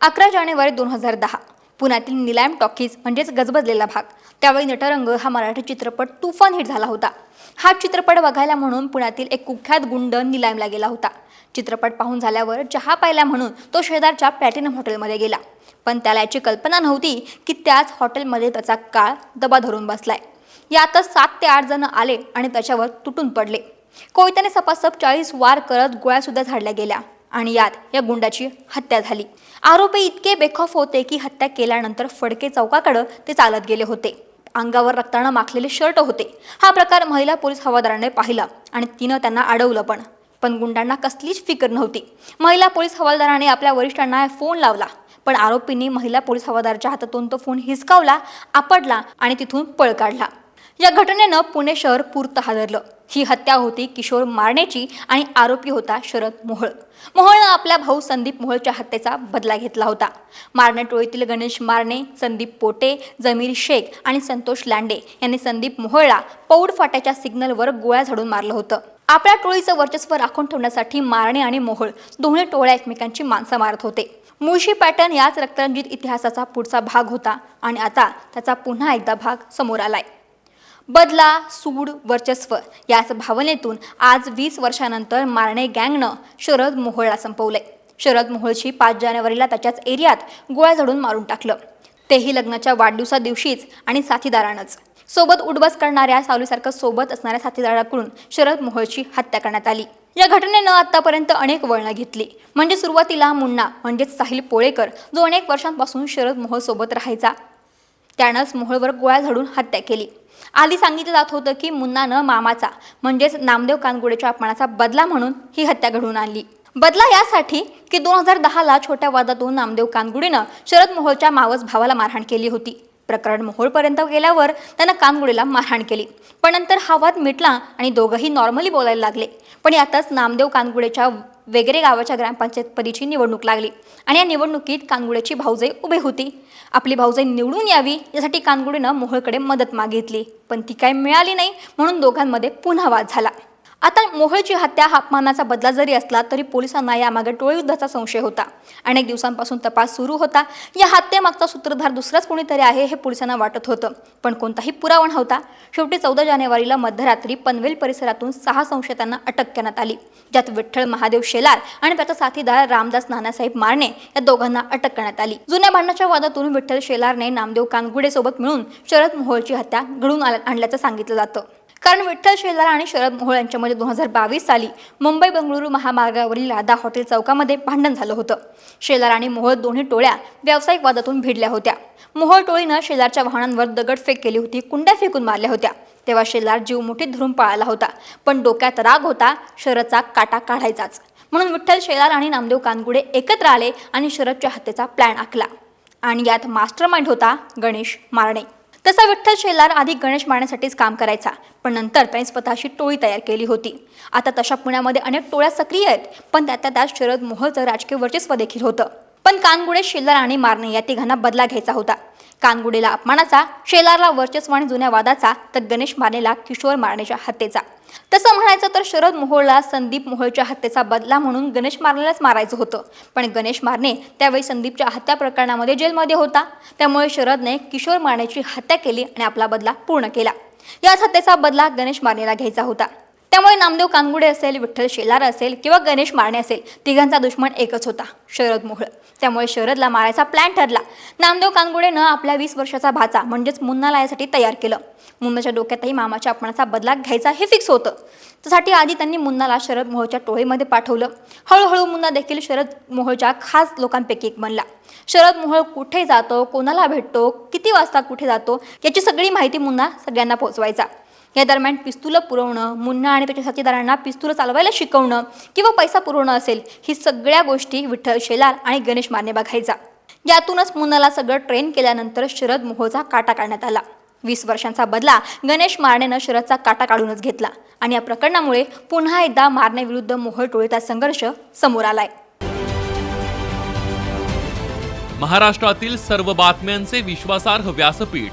अकरा जानेवारी दोन हजार दहा. पुण्यातील निलायम टॉकीज म्हणजेच गजबजलेला भाग. त्यावेळी नटरंग हा मराठी चित्रपट तुफान हिट झाला होता. हा चित्रपट बघायला म्हणून पुण्यातील एक कुख्यात गुंड निलायमला गेला होता. चित्रपट पाहून झाल्यावर चहा पाहिला म्हणून तो शेजारच्या प्लॅटिनम हॉटेलमध्ये गेला. पण त्याला याची कल्पना नव्हती की त्याच हॉटेलमध्ये त्याचा काळ दबा धरून बसलाय. यातच सात ते आठ जण आले आणि त्याच्यावर तुटून पडले. कोयत्याने सपासप चाळीस वार करत गोळ्यासुद्धा झाडल्या गेल्या. आणि यात या गुंडाची हत्या झाली. आरोपी इतके बेखौफ होते की हत्या केल्यानंतर फडके चौकाकडं ते चालत गेले होते. अंगावर रक्तानं माखलेले शर्ट होते. हा प्रकार महिला पोलीस हवालदाराने पाहिला आणि तिनं त्यांना अडवलं पण. पण गुंडांना कसलीच फिकर नव्हती. महिला पोलीस हवालदाराने आपल्या वरिष्ठांना फोन लावला. पण आरोपींनी महिला पोलीस हवालदाराच्या हातातून तो फोन हिसकावला आपडला आणि तिथून पळ काढला. या घटनेनं पुणे शहर पुरतं हादरलं. ही हत्या होती किशोर मारण्याची आणि आरोपी होता शरद मोहोळ. मोहोळनं आपल्या भाऊ संदीप मोहोळच्या हत्येचा बदला घेतला होता. मारणे टोळीतील गणेश मारणे संदीप पोटे जमीर शेख आणि संतोष लांडे यांनी संदीप मोहोळला पौड फाट्याच्या सिग्नलवर गोळ्या झाडून मारलं होतं. आपल्या टोळीचं वर्चस्व राखून ठेवण्यासाठी मारणे आणि मोहोळ दोन्ही टोळ्या एकमेकांची माणसं मारत होते. मुळशी पॅटर्न याच रक्तरंजित इतिहासाचा पुढचा भाग होता आणि आता त्याचा पुन्हा एकदा भाग समोर आलाय. बदला सूड वर्चस्व याच भावनेतून आज वीस वर्षानंतर मारणे गँगनं शरद मोहोळला संपवलंय. शरद मोहोळशी पाच जानेवारीला त्याच्याच एरियात गोळ्या झडून मारून टाकलं. तेही लग्नाच्या वाढदिवसा दिवशीच आणि साथीदारानंच. सोबत उडबस करणाऱ्या सावलीसारखं सोबत असणाऱ्या साथीदाराकडून शरद मोहोळची हत्या करण्यात आली. या घटनेनं आतापर्यंत अनेक वळणं घेतली. म्हणजे सुरुवातीला मुन्ना म्हणजेच साहिल पोळेकर जो अनेक वर्षांपासून शरद मोहोळ सोबत राहायचा. त्यानंच मोहोळवर गोळ्या झाडून हत्या केली. आधी सांगितलं जात होतं की मुन्नानं मामाचा म्हणजेच नामदेव कानगुडेच्या अपमानाचा बदला म्हणून ही हत्या घडवून आणली. बदला यासाठी की दोन हजार दहाला छोट्या वादातून नामदेव कानगुडेनं शरद मोहोळच्या मावस भावाला मारहाण केली होती. प्रकरण मोहोळपर्यंत गेल्यावर त्यानं कानगुडेला मारहाण केली. पण नंतर हा वाद मिटला आणि दोघंही नॉर्मली बोलायला लागले. पण यातच नामदेव कानगुडेच्या वेगरे गावाच्या ग्रामपंचायतपदीची निवडणूक लागली. आणि या निवडणुकीत कानगुड्याची भाऊजाई उभी होती. आपली भाऊजाई निवडून यावी यासाठी कानगुडेनं मोहोळकडे मदत मागितली. पण ती काय मिळाली नाही म्हणून दोघांमध्ये पुन्हा वाद झाला. आता मोहळची हत्या हा अपमानाचा बदला जरी असला तरी पोलिसांना यामागे टोळयुद्धाचा संशय होता. अनेक दिवसांपासून तपास सुरू होता. या हत्येमागचा सूत्रधार दुसराच कोणीतरी आहे हे पोलिसांना वाटत होतं. पण कोणताही पुरावा नव्हता. शेवटी चौदा जानेवारीला मध्यरात्री पनवेल परिसरातून सहा संशयितांना अटक करण्यात आली. ज्यात विठ्ठल महादेव शेलार आणि त्याचा साथीदार रामदास नानासाहेब मारणे या दोघांना अटक करण्यात आली. जुन्या भांडणाच्या वादातून विठ्ठल शेलारने नामदेव कानगुडे सोबत मिळून शरद मोहोळची हत्या घडून आणल्याचं सांगितलं जातं. कारण विठ्ठल शेलार आणि शरद मोहोळ यांच्यामध्ये दोन हजार बावीस साली मुंबई बंगळुरू महामार्गावरील राधा हॉटेल चौकामध्ये भांडण झालं होतं. शेलार आणि मोहोळ दोन्ही टोळ्या व्यावसायिक वादातून भिडल्या होत्या. मोहोळ टोळीनं शेलारच्या वाहनांवर दगडफेक केली होती कुंड्या फेकून मारल्या होत्या. तेव्हा शेलार जीव मुठीत धरून पळाला होता पण डोक्यात राग होता शरदचा काटा काढायचाच. म्हणून विठ्ठल शेलार आणि नामदेव कानगुडे एकत्र आले आणि शरदच्या हत्येचा प्लॅन आखला. आणि यात मास्टर माइंड होता गणेश मारणे. तसा विठ्ठल शेलार आधी गणेश मारण्यासाठीच काम करायचा. पण नंतर त्यांनी स्वतःची टोळी तयार केली होती. आता तशा पुण्यामध्ये अनेक टोळ्या सक्रिय आहेत पण त्यातल्या त्यात शरद मोहोळचं राजकीय वर्चस्व देखील होतं. पण कानगुडे शेलार आणि मारणे या तिघांना बदला घ्यायचा होता. कानगुडेला अपमानाचा शेलारला वर्चस्व आणि जुन्या वादाचा तर गणेश मारनेला किशोर मारण्याच्या हत्येचा. तसं म्हणायचं तर शरद मोहोळला संदीप मोहोळच्या हत्येचा बदला म्हणून गणेश मारनेलाच मारायचं होतं. पण गणेश मारणे त्यावेळी संदीपच्या हत्या प्रकरणामध्ये जेलमध्ये होता. त्यामुळे शरदने किशोर मारण्याची हत्या केली आणि आपला बदला पूर्ण केला. याच हत्येचा बदला गणेश मारनेला घ्यायचा होता. त्यामुळे नामदेव कानगुडे असेल विठ्ठल शेलार असेल किंवा गणेश मारणे असेल तिघांचा दुश्मन एकच होता शरद मोहळ. त्यामुळे शरदला मारायचा प्लॅन ठरला. नामदेव कानगुडेनं आपल्या वीस वर्षाचा भाचा म्हणजेच मुन्नाला यासाठी तयार केलं. मुन्नाच्या डोक्यातही मामाच्या अपमानाचा बदला घ्यायचा हे फिक्स होतं. त्यासाठी आधी त्यांनी मुन्नाला शरद मोहोळच्या टोळीमध्ये पाठवलं. हळूहळू मुन्ना देखील शरद मोहोळच्या खास लोकांपैकी एक बनला. शरद मोहोळ कुठे जातो कोणाला भेटतो किती वाजता कुठे जातो याची सगळी माहिती मुन्ना सगळ्यांना पोहोचवायचा या दरम्यान पिस्तुलं पुरवणं मुन्ना आणि त्याच्या साथीदारांना पिस्तुलं चालवायला शिकवणं किंवा पैसा पुरवणं असेल ही सगळ्या गोष्टी विठ्ठल शेलार आणि गणेश मारणे बघायचा. यातूनच मुन्नाला सगळं ट्रेन केल्यानंतर शरद मोहोचा काटा काढण्यात आला. वीस वर्षांचा बदला गणेश मारणेनं शरदचा काटा काढूनच घेतला आणि या प्रकरणामुळे पुन्हा एकदा मारण्याविरुद्ध मोहोळ टोळीचा संघर्ष समोर आलाय. महाराष्ट्रातील सर्व बातम्यांचे विश्वासार्ह व्यासपीठ